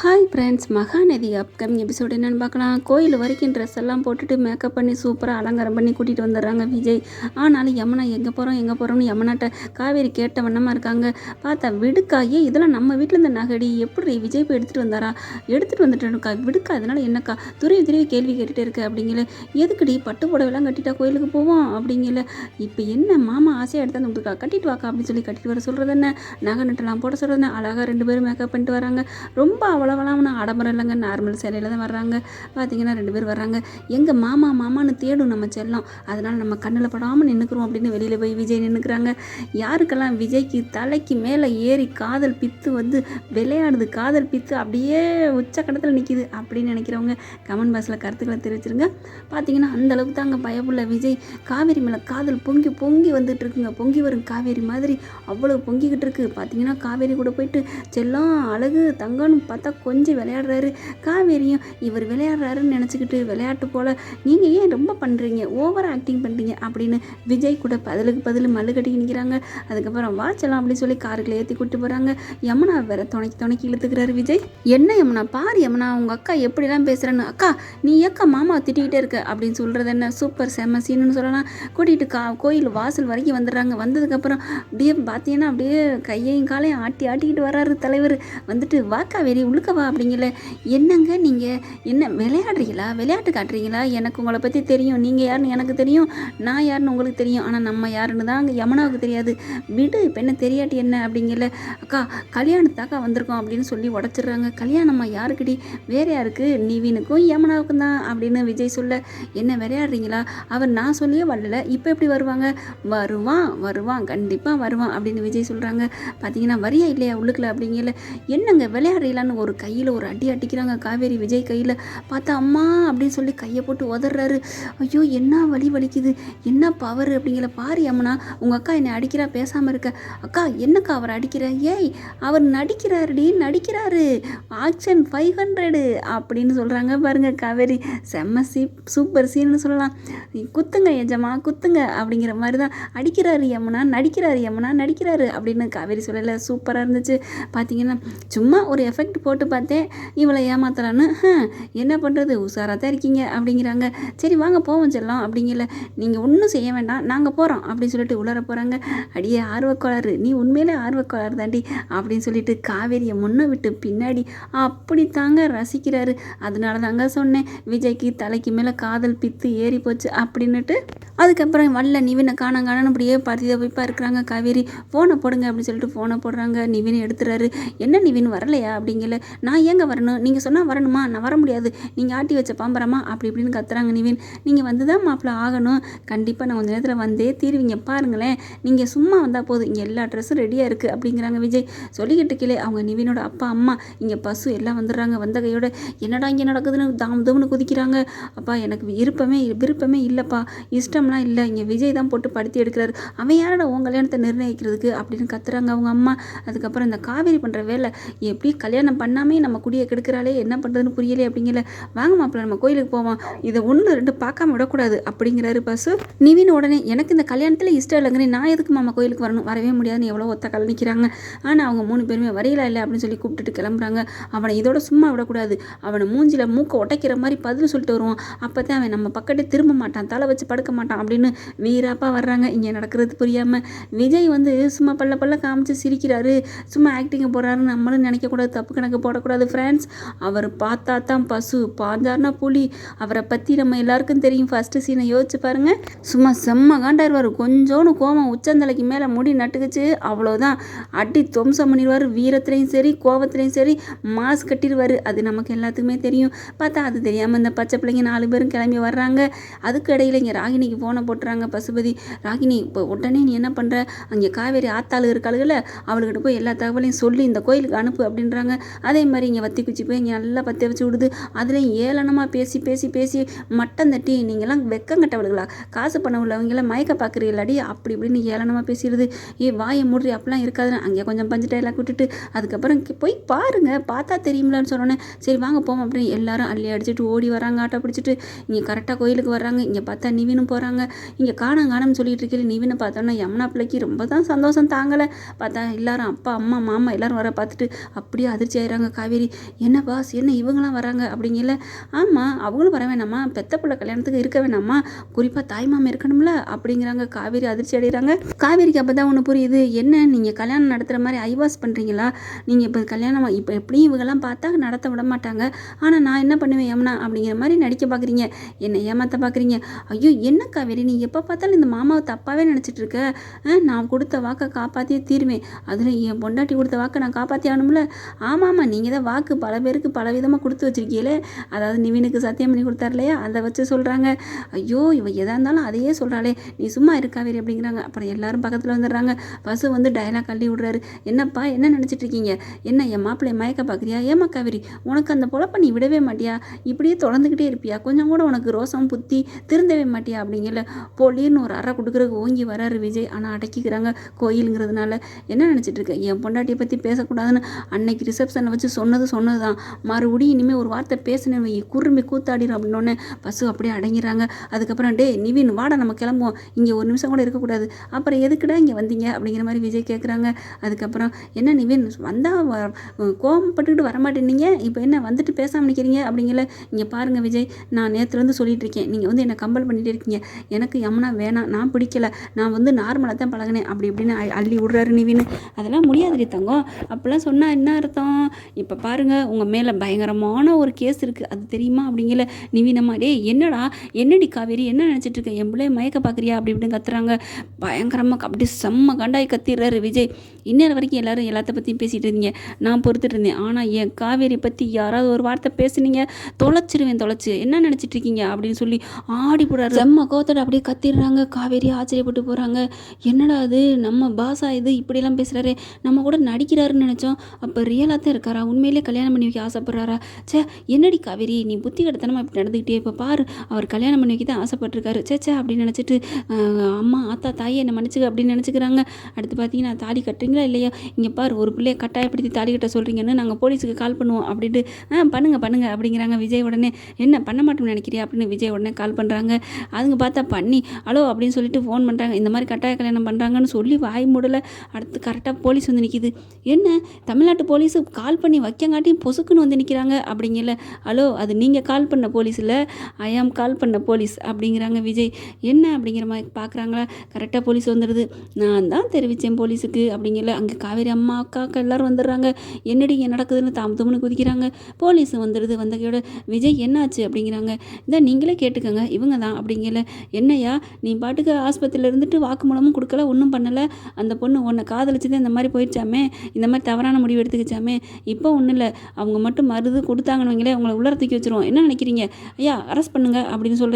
Hi friends Mahanadi upcoming episode என்னென்னு பார்க்கலாம். கோயில் வரைக்கும் ட்ரெஸ் எல்லாம் போட்டுட்டு மேக்கப் பண்ணி சூப்பராக அலங்காரம் பண்ணி கூட்டிகிட்டு வந்துடுறாங்க விஜய். ஆனாலும் யமுனா எங்கே போகிறோம் எங்கே போகிறோம்னு யமுனாட்ட காவேரி கேட்ட வண்ணமாக இருக்காங்க. பார்த்தா விடுக்கா ஏன் இதெல்லாம் நம்ம வீட்டில் இருந்த நகடி. எப்படி விஜய் போய் எடுத்துகிட்டு வந்தாரா? எடுத்துகிட்டு வந்துட்டேனுக்கா. விடுக்கா அதனால் என்னக்கா? துருவி துருவி கேள்வி கேட்டுகிட்டே இருக்கு அப்படிங்கல. எதுக்குடி பட்டு புடவைலாம் கட்டிட்டா கோயிலுக்கு போவோம் அப்படிங்கல. இப்போ என்ன மாமா ஆசையாக எடுத்தாந்து கொடுத்துருக்கா? கட்டிட்டு வாக்கா அப்படின்னு சொல்லி கட்டிட்டு வர சொல்கிறது என்ன? நகை நட்டெல்லாம் போட சொல்கிறது என்ன? அழகாக ரெண்டு பேரும் மேக்கப் பண்ணிட்டு வராங்க. ரொம்ப அவ்வளோவெல்லாம் ஒன்றும் ஆடம்பரம் இல்லைங்க. நார்மல் சேலையில் தான் வர்றாங்க. பார்த்தீங்கன்னா ரெண்டு பேர் வர்றாங்க. எங்கள் மாமா மாமான்னு தேடும் நம்ம செல்லம். அதனால் நம்ம கண்ணில் படாமல் நின்றுக்குறோம் அப்படின்னு வெளியில் போய் விஜய் நின்றுக்கிறாங்க யாருக்கெல்லாம் விஜய்க்கு தலைக்கு மேலே ஏறி காதல் பித்து வந்து விளையாடுது காதல் பித்து அப்படியே உச்சக்கட்டத்தில் நிற்கிது அப்படின்னு நினைக்கிறவங்க கமெண்ட் பாக்ஸில் கருத்துக்களை தெரிவிச்சிருங்க. பார்த்தீங்கன்னா அந்தளவுக்கு தாங்க பயப்புள்ள விஜய். காவேரி மேலே காதல் பொங்கி பொங்கி வந்துட்டு இருக்குங்க பொங்கி வரும் காவேரி மாதிரி அவ்வளோ பொங்கிக்கிட்டு இருக்குது பார்த்தீங்கன்னா காவேரி கூட போயிட்டு செல்லம் அழகு தங்கம்னு பார்த்தா கொஞ்சம் விளையாடுறாரு. காவேரியும் இவர் விளையாடுறாருன்னு நினச்சிக்கிட்டு விளையாட்டு போல் நீங்கள் ஏன் ரொம்ப பண்ணுறீங்க ஓவர் ஆக்டிங் பண்ணுறீங்க அப்படின்னு விஜய் கூட பதிலுக்கு பதில் மல்லு கட்டிக்கு நிற்கிறாங்க அதுக்கப்புறம் வாச்சலாம் அப்படின்னு சொல்லி காருக்குள்ள ஏற்றி கூட்டு போகிறாங்க யமுனா வேற துணைக்கி துணைக்கி இழுத்துக்கிறாரு விஜய். என்ன யமுனா? பாரு யமுனா உங்கள் அக்கா எப்படிலாம் பேசுகிறேன்னு அக்கா நீ ஏக்கா மாமா திட்டிக்கிட்டே இருக்க அப்படின்னு சொல்கிறது என்ன சூப்பர் செம சீனுன்னு சொல்லலாம். கூட்டிகிட்டு கா கோயில் வாசல் வரைக்கும் வந்துடுறாங்க. வந்ததுக்கப்புறம் அப்படியே பார்த்தீங்கன்னா அப்படியே கையையும் காலையும் ஆட்டி ஆட்டிக்கிட்டு வர்றாரு தலைவர். வந்துட்டு வா காவேரி உள்ளுக்க வா அப்படிங்கல? என்னங்க நீங்கள் என்ன விளையாடுறீங்களா? விளையாட்டு காட்டுறீங்களா? எனக்கு உங்களை பற்றி தெரியும். நீங்கள் யாருன்னு எனக்கு தெரியும். நான் யாருன்னு உங்களுக்கு தெரியும். ஆனால் நம்ம யாருன்னு தான் அங்கே யமுனாவுக்கு தெரியாது. விடு இப்போ என்ன தெரியாட்டி என்ன அப்படிங்கல? அக்கா கல்யாணத்தாக்கா வந்திருக்கோம் அப்படின்னு சொல்லி உடச்சிடுறாங்க. கல்யாணம்மா யாருக்குடி? வேற யாருக்கு? நிவினுக்கும் யமுனாவுக்கும் தான் அப்படின்னு விஜய் சொல்ல என்ன விளையாடுறீங்களா? அவர் நான் சொல்லியே வரல. இப்போ எப்படி வருவாங்க? வருவான் வருவான் கண்டிப்பாக வருவான் அப்படின்னு விஜய் சொல்கிறாங்க பார்த்தீங்கன்னா வரியா இல்லையா உள்ளுக்குள்ள? அப்படிங்கல. என்னங்க விளையாடுறீங்களான்னு ஒரு கையில் ஒரு அடி அடிக்கிறாங்க. காவேரி விஜய் கையில் பார்த்தா அம்மா! அப்படின்னு சொல்லி கையை போட்டு உதறாரு ஐயோ என்ன வலி வலிக்குது? என்ன பவர் அப்படிங்கிற பாரு அம்மனா உங்கள் அக்கா என்னை அடிக்கிறா பேசாமல் இருக்க. அக்கா என்னக்கா அவர் அடிக்கிற? ஏய் அவர் நடிக்கிறாருடி நடிக்கிறாரு. ஆக்ஷன் ஃபைவ் ஹண்ட்ரடு அப்படின்னு சொல்கிறாங்க பாருங்க காவேரி. செம்ம சீ சூப்பர் சீன்னு சொல்லலாம். குத்துங்க எஜமா குத்துங்க. அப்படிங்கிற மாதிரி தான் அடிக்கிறாரு யமுனா நடிக்கிறாரு யமுனா நடிக்கிறாரு. அப்படின்னு காவேரி சொல்லலை. சூப்பராக இருந்துச்சு. பார்த்தீங்கன்னா சும்மா ஒரு எஃபெக்ட் போட்டு பார்த்தேன். இவளை ஏமாத்தலான்னு என்ன பண்ணுறது உஷாராக தான் இருக்கீங்க அப்படிங்கிறாங்க. சரி வாங்க போவோம் செல்லாம் அப்படிங்கல. நீங்கள் ஒன்றும் செய்ய வேண்டாம் நாங்கள் போகிறோம் அப்படின்னு சொல்லிட்டு உலர போகிறாங்க அடியே ஆர்வக்கோளாறு நீ உண்மையிலே ஆர்வக்கோளாறு தாண்டி அப்படின்னு சொல்லிட்டு காவேரியை முன்ன விட்டு பின்னாடி அப்படி தாங்க ரசிக்கிறாரு. அதனால தாங்க சொன்னேன் விஜய்க்கு தலைக்கு மேலே காதல் பித்து ஏறி போச்சு அப்படின்னுட்டு. அதுக்கப்புறம் வல்ல நிவினை காணம் காணான்னு அப்படியே பார்த்து போய்ப்பா இருக்கிறாங்க காவேரி. ஃபோனை போடுங்க அப்படின்னு சொல்லிட்டு ஃபோனை போடுறாங்க. நிவின் எடுத்துறாரு. என்ன நிவின் வரலையா? அப்படிங்கல. நான் ஏங்க வரணும்? நீங்கள் சொன்னால் வரணுமா? நான் வர முடியாது. நீங்கள் ஆட்டி வச்ச பாம்பரமா? அப்படி இப்படின்னு கத்துறாங்க நிவின். நீங்கள் வந்து தான் மாப்பிள்ள ஆகணும். கண்டிப்பாக நான் கொஞ்சம் நேரத்தில் வந்தே தீருவீங்க. பாருங்களேன். நீங்கள் சும்மா வந்தால் போதும். இங்கே எல்லா ட்ரெஸ்ஸும் ரெடியாக இருக்குது அப்படிங்கிறாங்க விஜய். சொல்லிக்கிட்டு கீழே அவங்க நிவினோட அப்பா அம்மா இங்கே பசு எல்லாம் வந்துடுறாங்க. வந்த கையோட என்னடா இங்கே நடக்குதுன்னு தாம் தம்னு குதிக்கிறாங்க. அப்பா எனக்கு விருப்பமே விருப்பமே இல்லைப்பா. இஷ்டம்லாம் இல்லை. இங்கே விஜய் தான் போட்டு படுத்தி எடுக்கிறாரு. அவன் யாரோட உன் கல்யாணத்தை நிர்ணயிக்கிறதுக்கு அப்படின்னு கத்துறாங்க அவங்க அம்மா. அதுக்கப்புறம் இந்த காவேரி பண்ணுற வேலை எப்படி கல்யாணம் பண்ணாமே நம்ம குடியை கெடுக்கிறாளே என்ன பண்ணுறதுன்னு புரியலையே அப்படிங்கல. வாங்க மாப்பிள்ள நம்ம கோயிலுக்கு போவோம். இதை ஒன்று ரெண்டு பார்க்காம விடக்கூடாது அப்படிங்கிறாரு பசு. நிவின் உடனே எனக்கு இந்த கல்யாணத்தில் இஷ்டம் இல்லைங்கன்னு நான் எதுக்கு மாமா கோயிலுக்கு வரணும்? வரவே முடியாதுன்னு எவ்வளோ ஒத்த கல் நிற்கிறாங்க ஆனால் அவங்க மூணு பேருமே வரையில இல்லை அப்படின்னு சொல்லி கூப்பிட்டுட்டு கிளம்புறாங்க. அவனை இதோட சும்மா விடக்கூடாது. அவனை மூஞ்சில மூக்கை உடைக்கிற மாதிரி பதில் சொல்லிட்டு வருவான். அப்போ தான் அவன் நம்ம பக்கத்தே திரும்ப மாட்டான் தலை வச்சு படுக்க மாட்டான் அப்படின்னு வீராப்பா வர்றாங்க. இங்கே நடக்கிறது புரியாமல் விஜய் வந்து சும்மா பல்ல பல்ல காமிச்சு சிரிக்கிறாரு. சும்மா ஆக்டிங்கை போடுறாருன்னு நம்மளும் நினைக்கக்கூடாது தப்பு கணக்கு போடக்கூடாது ஃப்ரெண்ட்ஸ் அவர் பார்த்தா தான் பசு பாஞ்சார்னா புலி. அவரை பற்றி நம்ம எல்லாருக்கும் தெரியும். ஃபஸ்ட்டு சீனை யோசிச்சு பாருங்கள் சும்மா செம்ம காண்டாயிருவார் கொஞ்சோன்னு கோவம் உச்சந்தலைக்கு மேலே முடி நட்டுக்குச்சு. அவ்வளோதான் அடி துவம்சம் பண்ணிடுவார். வீரத்துலேயும் சரி கோவத்துலையும் சரி மாஸ் கட்டிடுவார். அது நமக்கு எல்லாத்துக்குமே தெரியும். பார்த்தா அது தெரியாமல் இந்த பச்சை பிள்ளைங்க நாலு பேரும் கிளம்பி வர்றாங்க. அதுக்கு இடையில இங்கே ராகினிக்கு ஃபோனை போட்டுறாங்க பசுபதி. ராகினி இப்போ உடனே நீ என்ன பண்ணுற அங்கே காவேரி ஆத்தாள் இருக்காளுகள அவளுக்கிட்ட போய் எல்லா தகவலையும் சொல்லி இந்த கோயிலுக்கு அனுப்பு அப்படின்றாங்க. அது அதே மாதிரி இங்கே வத்தி குச்சி போய் இங்கே நல்லா பற்ற வச்சு விடுது. அதுலேயும் ஏளனமாக பேசி பேசி பேசி மட்டம் தட்டி நீங்கள்லாம் வெக்கம் கட்டவளுங்களா காசு பண்ண உள்ளவங்களாம் மயக்க பார்க்குறீங்களாடி அப்படி இப்படின்னு ஏளனமாக பேசிடுது. ஏ வாயை மூடுறி அப்படிலாம் இருக்காதுன்னு அங்கே கொஞ்சம் பஞ்சு டைலாக் விட்டுட்டு அதுக்கப்புறம் போய் பாருங்க. பார்த்தா தெரியும்லன்னு சொன்னோன்னே சரி வாங்க போவோம் அப்படின்னு எல்லாரும் அள்ளி அடிச்சுட்டு ஓடி வராங்க ஆட்டோ பிடிச்சிட்டு. இங்கே கரெக்டாக கோயிலுக்கு வர்றாங்க. இங்கே பார்த்தா நிவினும் போகிறாங்க இங்கே காணம் காணம்னு சொல்லிட்டு இருக்கீங்க நிவினை பார்த்தோன்னா யமுனா பிள்ளைக்கு ரொம்ப தான் சந்தோஷம் தாங்கலை. பார்த்தா எல்லாரும் அப்பா அம்மா மாமா எல்லாரும் வர பார்த்துட்டு அப்படியே அதிர்ச்சி ஆயிடுறாங்க. சொல்கிறாங்க காவேரி. என்ன பாஸ் என்ன இவங்களாம் வராங்க? அப்படிங்கல ஆமாம் அவங்களும் வர வேணாமா? பெத்த பிள்ளை கல்யாணத்துக்கு இருக்க வேணாமா? குறிப்பாக தாய்மாமா இருக்கணும்ல? அப்படிங்கிறாங்க காவேரி அதிர்ச்சி அடைகிறாங்க. காவேரிக்கு அப்போ தான் ஒன்று புரியுது. என்ன நீங்கள் கல்யாணம் நடத்துகிற மாதிரி ஐவாஸ் பண்ணுறீங்களா நீங்கள் இப்போ கல்யாணம் இப்போ எப்படியும் இவங்கெல்லாம் பார்த்தா நடத்த விட மாட்டாங்க. ஆனால் நான் என்ன பண்ணுவேன் ஏம்னா அப்படிங்கிற மாதிரி நடிக்க பார்க்குறீங்க என்னை ஏமாத்த பார்க்குறீங்க ஐயோ என்ன காவேரி? நீ எப்போ பார்த்தாலும் இந்த மாமாவை தப்பாகவே நினச்சிட்டு இருக்க? ஆ, நான் கொடுத்த வாக்கை காப்பாற்றியே தீருவேன். அதில் என் பொண்டாட்டி கொடுத்த வாக்கை நான் காப்பாற்றி ஆகணும்ல? ஆமாம் ஆமாம் நீங்கள் தான் வாக்கு பல பேருக்கு பல விதமாக கொடுத்து வச்சுருக்கீங்களே. அதாவது நிவினுக்கு சத்தியம் பண்ணி கொடுத்தாரு இல்லையா அதை வச்சு சொல்கிறாங்க ஐயோ இவ எதாக இருந்தாலும் அதையே சொல்கிறாளே நீ சும்மா இருக்காவேரி அப்படிங்கிறாங்க. அப்புறம் எல்லாரும் பக்கத்தில் வந்துடுறாங்க. பசு வந்து டயலாக் அள்ளி விடுறாரு. என்னப்பா என்ன நினச்சிட்டு இருக்கீங்க? என்ன என் மாப்பிள்ளைய மயக்க பார்க்குறியா ஏமா காவேரி உனக்கு அந்த பொழப்ப நீ விடவே மாட்டியா? இப்படியே தொடர்ந்துக்கிட்டே இருப்பியா? கொஞ்சம் கூட உனக்கு ரோசம் புத்தி திருந்தவே மாட்டியா அப்படிங்கல. பொலின்னு ஒரு அறை கொடுக்குறதுக்கு ஓங்கி வராரு விஜய். ஆனால் அடக்கிக்கிறாங்க கோயிலுங்கிறதுனால. என்ன நினச்சிட்டு இருக்க? என் பொண்டாட்டியை பற்றி பேசக்கூடாதுன்னு அன்னைக்கு ரிசப்ஷனை வச்சு சொன்னது சொன்னது தான் மறுபடியும் இனிமேல் ஒரு வார்த்தை பேசினேன் வை குறும்பி கூத்தாடிடும் அப்படின்னோடனே பசு அப்படியே அடங்கிறாங்க. அதுக்கப்புறம் டே நிவின் வாடா நம்ம கிளம்புவோம். இங்கே ஒரு நிமிஷம் கூட இருக்கக்கூடாது. அப்புறம் எதுக்குடா இங்கே வந்தீங்க? அப்படிங்கிற மாதிரி விஜய் கேட்குறாங்க அதுக்கப்புறம் என்ன நிவின் வந்தால் கோவப்பட்டுக்கிட்டு வரமாட்டேன்னீங்க? இப்போ என்ன வந்துட்டு பேசாமல் நிற்கிறீங்க அப்படிங்கிற இங்கே பாருங்கள் விஜய் நான் நேற்றுலேருந்து சொல்லிட்டு இருக்கேன் நீங்கள் வந்து என்னை கம்பல் பண்ணிகிட்டே இருக்கீங்க. எனக்கு யமுனா வேணாம். நான் பிடிக்கல. நான் வந்து நார்மலாக தான் பழகினேன். அப்படி இப்படின்னு அள்ளி விடுறாரு நிவின். அதெல்லாம் முடியாதுடி தங்கம். அப்போல்லாம் சொன்னால் என்ன அர்த்தம்? இப்போ பாருங்கள் உங்கள் மேலே பயங்கரமான ஒரு கேஸ் இருக்குது அது தெரியுமா? அப்படிங்கிற நிவினம்மா டேய் என்னடா? என்னடி காவேரி? என்ன நினச்சிட்டு இருக்க? என் பிள்ளைய மயக்க பார்க்குறியா அப்படி இப்படின்னு கத்துறாங்க. பயங்கரமாக அப்படி செம்ம கண்டாய் கத்திடுறாரு விஜய். இன்னொரு வரைக்கும் எல்லோரும் எல்லாத்த பற்றியும் பேசிகிட்டு இருந்தீங்க. நான் பொறுத்துட்டு இருந்தேன். ஆனால் என் காவேரி பற்றி யாராவது ஒரு வார்த்தை பேசுனீங்க? தொலைச்சிருவேன் தொலைச்சி. என்ன நினச்சிட்டு இருக்கீங்க? அப்படின்னு சொல்லி ஆடி போடுறாரு. செம்ம கோத்தோட அப்படியே கத்திடுறாங்க காவேரி ஆச்சரியப்பட்டு போகிறாங்க என்னடா அது நம்ம பாசா இது? இப்படியெல்லாம் பேசுகிறாரு நம்ம கூட நடிக்கிறாருன்னு நினச்சோம். அப்போ ரியலாக தான் இருக்காரா? உண்மையிலே கல்யாணம் பண்ணி வைக்க ஆசைப்படுறாரா? ச்சே என்னடி காவேரி நீ புத்தி கடத்தனமாக இப்படி நடந்துக்கிட்டே இப்போ பாரு அவர் கல்யாணம் பண்ணி வைக்க தான் ஆசைப்பட்டிருக்காரு. சே ச்சே அப்படின்னு நினச்சிட்டு அம்மா ஆத்தா தாயை என்னை மன்னிச்சுக்க அப்படின்னு நினச்சிக்கிறாங்க. அடுத்து பார்த்தீங்கன்னா தாலி கட்டுறீங்களா இல்லையா? இங்கே பாரு ஒரு பிள்ளைய கட்டாயப்படுத்தி தாலி கட்ட சொல்கிறீங்கன்னு நாங்கள் போலீஸுக்கு கால் பண்ணுவோம். அப்படின்ட்டு ஆ பண்ணுங்கள் பண்ணுங்க அப்படிங்கிறாங்க விஜய் உடனே. என்ன பண்ண மாட்டோம்னு நினைக்கிறியா? அப்படின்னு விஜய் உடனே கால் பண்ணுறாங்க அதுங்க பார்த்தா பண்ணி ஹலோ அப்படின்னு சொல்லிட்டு ஃபோன் பண்ணுறாங்க இந்த மாதிரி கட்டாய கல்யாணம் பண்ணுறாங்கன்னு சொல்லி வாய் மூடலை. அடுத்து கரெக்டாக போலீஸ் வந்து நிற்கிது என்ன தமிழ்நாட்டு போலீஸு கால் பண்ணி வைக்கங்காட்டியும் பொசுக்குன்னு வந்து நிற்கிறாங்க அப்படிங்கல. ஹலோ அது நீங்கள் கால் பண்ண போலீஸ் இல்லை. ஐ ஆம் கால் பண்ண போலீஸ் அப்படிங்கிறாங்க விஜய். என்ன? அப்படிங்கிற மாதிரி பார்க்குறாங்களா கரெக்டாக போலீஸ் வந்துடுது நான் தான் தெரிவித்தேன் போலீஸுக்கு அப்படிங்கல. அங்கே காவேரி அம்மா அக்கா எல்லோரும் எல்லாரும் வந்துடுறாங்க. என்னடி இங்கே நடக்குதுன்னு தாம் தும்னு குதிக்கிறாங்க. போலீஸ் வந்துடுது வந்தகையோட. விஜய் என்னாச்சு? அப்படிங்கிறாங்க. இந்த நீங்களே கேட்டுக்கோங்க. இவங்க தான் அப்படிங்கல. என்னையா நீ பாட்டுக்கு ஆஸ்பத்திரியில் இருந்துட்டு வாக்குமூலமும் கொடுக்கல ஒன்றும் பண்ணலை. அந்த பொண்ணு உன்னை காதலிச்சதே இந்த மாதிரி போயிடுச்சாமே. இந்த மாதிரி தவறான முடிவு எடுத்துக்கிச்சாமே. இப்போ ஒன்றும் இல்லை. அவங்க மட்டும் மருது கொடுத்தாங்கன்னு வைங்களே உங்களை உள்ளர தூக்கி வச்சிருவோம். என்ன நினைக்கிறீங்க? ஐயா அரெஸ்ட் பண்ணுங்க அப்படின்னு சொல்கிறேன்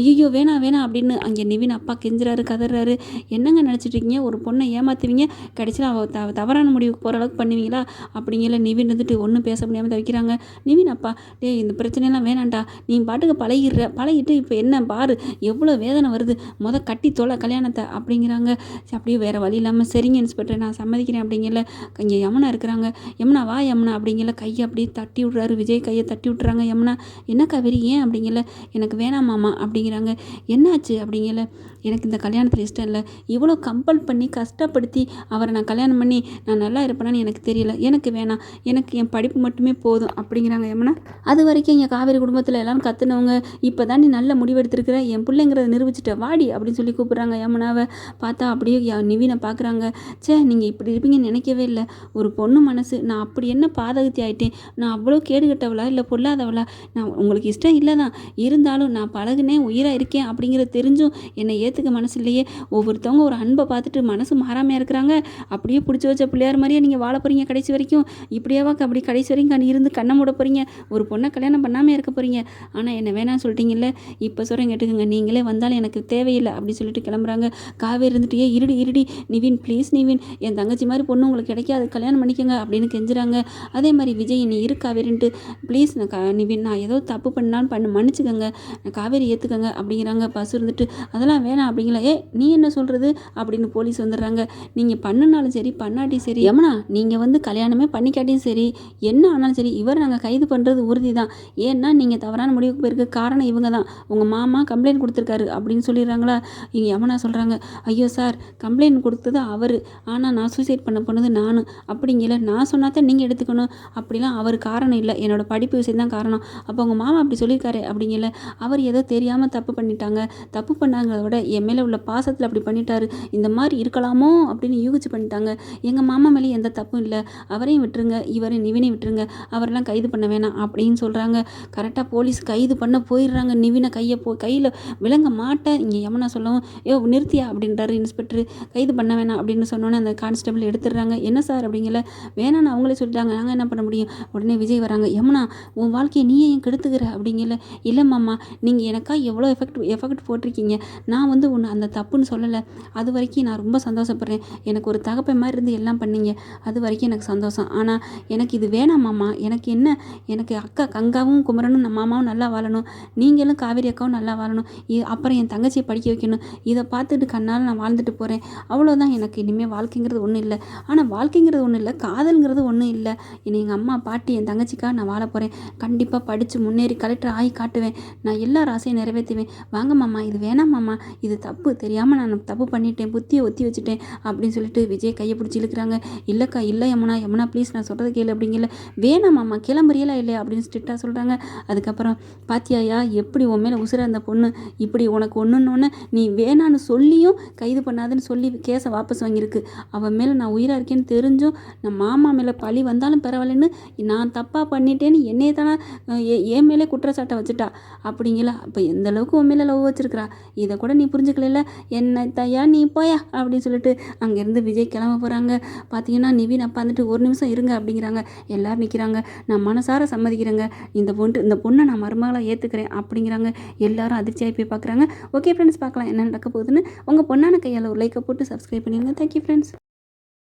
ஐயோ வேணாம் வேணாம் அப்படின்னு அங்கே நிவின் அப்பா கெஞ்சுறாரு கதறாரு. என்னங்க நினச்சிட்டு இருக்கீங்க? ஒரு பொண்ணை ஏமாத்துவீங்க? கடைசியில் அவள் த தவறான முடிவுக்கு போகிற அளவுக்கு பண்ணுவீங்களா? அப்படிங்கிற நிவின் வந்துட்டு ஒன்றும் பேச முடியாமல் தவிக்கிறாங்க. நிவின் அப்பா டேய் இந்த பிரச்சனையெல்லாம் வேணாண்டா நீ பாட்டுக்கு பழகிடுற. பழகிட்டு இப்போ என்ன? பாரு எவ்வளோ வேதனை வருது. முத கட்டி தொலை கல்யாணத்தை அப்படிங்கிறாங்க. சரி, அப்படியே வேறு வழி இல்லாமல் சரிங்க இன்ஸ்பெக்டர் நான் சம்மதிக்கிறேன் அப்படிங்கல இங்கே யமுனா இருக்கிறாங்க. யமுனா வா யமுனா அப்படிங்கல கையை அப்படியே தட்டி விட்றாரு. விஜய் கையை தட்டி விட்டுறாங்க யமுனா. என்ன காவேரி ஏன் அப்படிங்கல? எனக்கு வேணாம் மாமா அப்படிங்கிறாங்க. என்னாச்சு? அப்படிங்கல. எனக்கு இந்த கல்யாணத்தில் இஷ்டம் இல்லை. இவ்வளோ கம்பல் பண்ணி கஷ்டப்படுத்தி அவரை நான் கல்யாணம் பண்ணி நான் நல்லா இருப்பேனான்னு எனக்கு தெரியல. எனக்கு வேணாம். எனக்கு என் படிப்பு மட்டுமே போதும் அப்படிங்கிறாங்க யமுனா. அது வரைக்கும் எங்கள் காவேரி குடும்பத்தில் எல்லாரும் கத்துனவங்க இப்போ தான் நீ நல்ல முடிவெடுத்திருக்கிற என் பிள்ளைங்கிறத நிரூபிச்சிட்ட வாடி அப்படின்னு சொல்லி கூப்பிட்றாங்க யமுனாவை. பார்த்தா அப்படியே நிவினை பார்க்குறாங்க ச்சே நீங்கள் இப்படி இருப்பீங்கன்னு நினைக்கவே இல்லை. ஒரு பொண்ணு மனசு. நான் அப்படி என்ன பாதகத்தி ஆயிட்டேன்? நான் அவ்வளோ கேடுகட்டவளா இல்லை பொல்லாதவளா? நான் உங்களுக்கு இஷ்டம் இல்லை தான். இருந்தாலும் நான் பழகுனேன் உயிராக இருக்கேன் அப்படிங்கிறது தெரிஞ்சும் என்னை ஏற்றுக்க மனசு இல்லையே. ஒவ்வொருத்தவங்க ஒரு அன்பை பார்த்துட்டு மனசு மாறாமல் இருக்கிறாங்க. அப்படியே பிடிச்சி வச்ச பிள்ளையார் மாதிரியே நீங்கள் வாழ போகிறீங்க கடைசி வரைக்கும். இப்படியாவா அப்படி கடைசி வரைக்கும் கண் இருந்து கண்ணை மூட போகிறீங்க ஒரு பொண்ணை கல்யாணம் பண்ணாமல் இருக்க போகிறீங்க ஆனால் என்ன வேணாம்னு சொல்லிட்டீங்கல்ல? இப்போ சொல்கிறேன் கேட்டுக்கோங்க. நீங்களே வந்தாலும் எனக்கு தேவையில்லை அப்படின்னு சொல்லிட்டு கிளம்புறாங்க. காவே இருந்துட்டு ஏ இருடி இருடி நிவின் ப்ளீஸ் நிவின். என் தங்கச்சி மாதிரி பொண்ணு உங்களுக்கு கிடைக்காது. கல்யாணம் பண்ணிக்கங்க அப்படின்னு கெஞ்சுறாங்க. அதே மாதிரி விஜய் நீ இரு காவேரின்ட்டு ப்ளீஸ் நான் கா நிவின் நான் ஏதோ தப்பு பண்ணாலும் பண்ண மன்னிச்சுக்கோங்க. நான் காவேரி ஏற்றுக்கங்க அப்படிங்கிறாங்க. பஸ் இருந்துட்டு அதெல்லாம் வேணாம் அப்படிங்களா. ஏ நீ என்ன சொல்கிறது அப்படின்னு போலீஸ் வந்துடுறாங்க. நீங்கள் பண்ணுனாலும் சரி பண்ணாட்டி சரி யமுனா நீங்கள் வந்து கல்யாணமே பண்ணிக்காட்டியும் சரி என்ன ஆனாலும் சரி இவர் நாங்கள் கைது பண்ணுறது உறுதி தான். ஏன்னா நீங்கள் தவறான முடிவுக்கு போயிருக்க காரணம் இவங்க தான். உங்கள் மாமா கம்ப்ளைண்ட் கொடுத்துருக்காரு அப்படின்னு சொல்லிடுறாங்களா. இங்கே யமுனா சொல்கிறாங்க ஐயோ சார் கம்ப்ளைண்ட் கொடுத்தது அவர். ஆனால் நான் சூசைட் பண்ண போனது நான். அப்படிங்கல. நான் சொன்னாத்தான் நீங்கள் எடுத்து பார்த்துக்கணும். அப்படிலாம் அவர் காரணம் இல்லை. என்னோடய படிப்பு விஷயம் தான் காரணம். அப்போ உங்கள் மாமா அப்படி சொல்லியிருக்காரு அப்படிங்கல அவர் ஏதோ தெரியாமல் தப்பு பண்ணிட்டாங்க. தப்பு பண்ணாங்கிறத விட என் மேலே உள்ள பாசத்தில் அப்படி பண்ணிட்டாரு. இந்த மாதிரி இருக்கலாமோ அப்படின்னு யூகிச்சு பண்ணிட்டாங்க. எங்கள் மாமா மேலே எந்த தப்பும் இல்லை. அவரையும் விட்டுருங்க. இவரையும் நிவினை விட்டுருங்க. அவரெல்லாம் கைது பண்ண வேணாம் அப்படின்னு சொல்கிறாங்க கரெக்டாக போலீஸ் கைது பண்ண போயிடுறாங்க. நிவினை கையை போ கையில் விளங்க மாட்டேன். இங்கே யமுனா சொல்லவும் ஐயோ நிறுத்தியா? அப்படின்றாரு இன்ஸ்பெக்டர். கைது பண்ண வேணாம். அப்படின்னு சொன்னோன்னே அந்த கான்ஸ்டபிள் எடுத்துடுறாங்க. என்ன சார்? அப்படிங்கல வேணான்னு அவங்களே சொல்லிட்டாங்க. நாங்கள் என்ன பண்ண முடியும்? உடனே விஜய் வராங்க யமுனா உன் வாழ்க்கையை நீயே ஏன் கெடுத்துக்கிற? அப்படிங்கல இல்லை மாமா நீங்கள் எனக்கா எவ்வளோ எஃபெக்ட் எஃபெக்ட் போட்டிருக்கீங்க? நான் வந்து ஒன்று அந்த தப்புன்னு சொல்லலை. அது வரைக்கும் நான் ரொம்ப சந்தோஷப்படுறேன். எனக்கு ஒரு தகப்பை மாதிரி இருந்து எல்லாம் பண்ணீங்க. அது வரைக்கும் எனக்கு சந்தோஷம். ஆனால் எனக்கு இது வேணாம் மாமா. எனக்கு என்ன? எனக்கு அக்கா கங்காவும் குமரனும் நம்ம மாமாவும் நல்லா வாழணும். நீங்களும் காவேரி அக்காவும் நல்லா வாழணும். இ- அப்புறம் என் தங்கச்சியை படிக்க வைக்கணும். இதை பார்த்துட்டு கண்ணால் நான் வாழ்ந்துட்டு போகிறேன் அவ்வளோதான் எனக்கு இனிமேல் வாழ்க்கைங்கிறது ஒன்றும் இல்லை. ஆனால் வாழ்க்கைங்கிறது ஒன்றும் இல்லை. காதல்ங்கிறது ஒன்றும் இல்லை. இனி எங்கள் அம்மா பாட்டி என் தங்கச்சிக்காக நான் வாழ போகிறேன் கண்டிப்பாக படித்து முன்னேறி கலெக்டர் ஆகி காட்டுவேன். நான் எல்லா ஆசையும் நிறைவேற்றுவேன். வாங்க மாமா இது வேணாம் மாமா. இது தப்பு. தெரியாமல் நான் தப்பு பண்ணிட்டேன். புத்தியை ஒத்தி வச்சுட்டேன் அப்படின்னு சொல்லிட்டு விஜய் கையை பிடிச்சி இழுக்கிறாங்க. இல்லைக்கா இல்லை யமுனா யமுனா ப்ளீஸ் நான் சொல்கிறது கேளு அப்படிங்கல. வேணாம் மாமா கிளம்புறியலாம் இல்லையா அப்படின்னு ஸ்ட்ரிக்டாக சொல்கிறாங்க அதுக்கப்புறம் பாத்தியாயா எப்படி உன் மேலே உசுர அந்த பொண்ணு? இப்படி உனக்கு ஒன்றுன்னு நீ வேணான்னு சொல்லியும் கைது பண்ணாதுன்னு சொல்லி கேஸை வாபஸ் வாங்கியிருக்கு. அவன் மேலே நான் உயிராக இருக்கேன்னு தெரிஞ்சும் நான் மாமா மேலே பழி வந்தாலும் பரவாயில்லன்னு நான் தப்பாக பண்ணிட்டேன்னு என்னைய தானே என் மேலே குற்றச்சாட்டை வச்சுட்டா? அப்படிங்களா? அப்போ எந்த அளவுக்கு உன் மேலே லவ் வச்சிருக்கிறா? இதை கூட நீ புரிஞ்சுக்கல என்ன தயா நீ போயா? அப்படின்னு சொல்லிட்டு அங்கேருந்து விஜய் கிளம்ப போகிறாங்க பார்த்தீங்கன்னா நிவின் அப்பா வந்துட்டு ஒரு நிமிஷம் இருங்க அப்படிங்கிறாங்க. எல்லோரும் நிற்கிறாங்க நான் மனசார சம்மதிக்கிறேங்க. இந்த பொண்ணு இந்த பொண்ணை நான் மருமகளாக ஏற்றுக்கிறேன் அப்படிங்கிறாங்க. எல்லாரும் அதிர்ச்சியாக போய் பார்க்குறாங்க ஓகே ஃப்ரெண்ட்ஸ் பார்க்கலாம் என்ன நடக்க போகுதுன்னு. உங்கள் பொண்ணான கையால் ஒரு லைக்கை போட்டு சப்ஸ்கிரைப் பண்ணிடுங்க. Thank you friends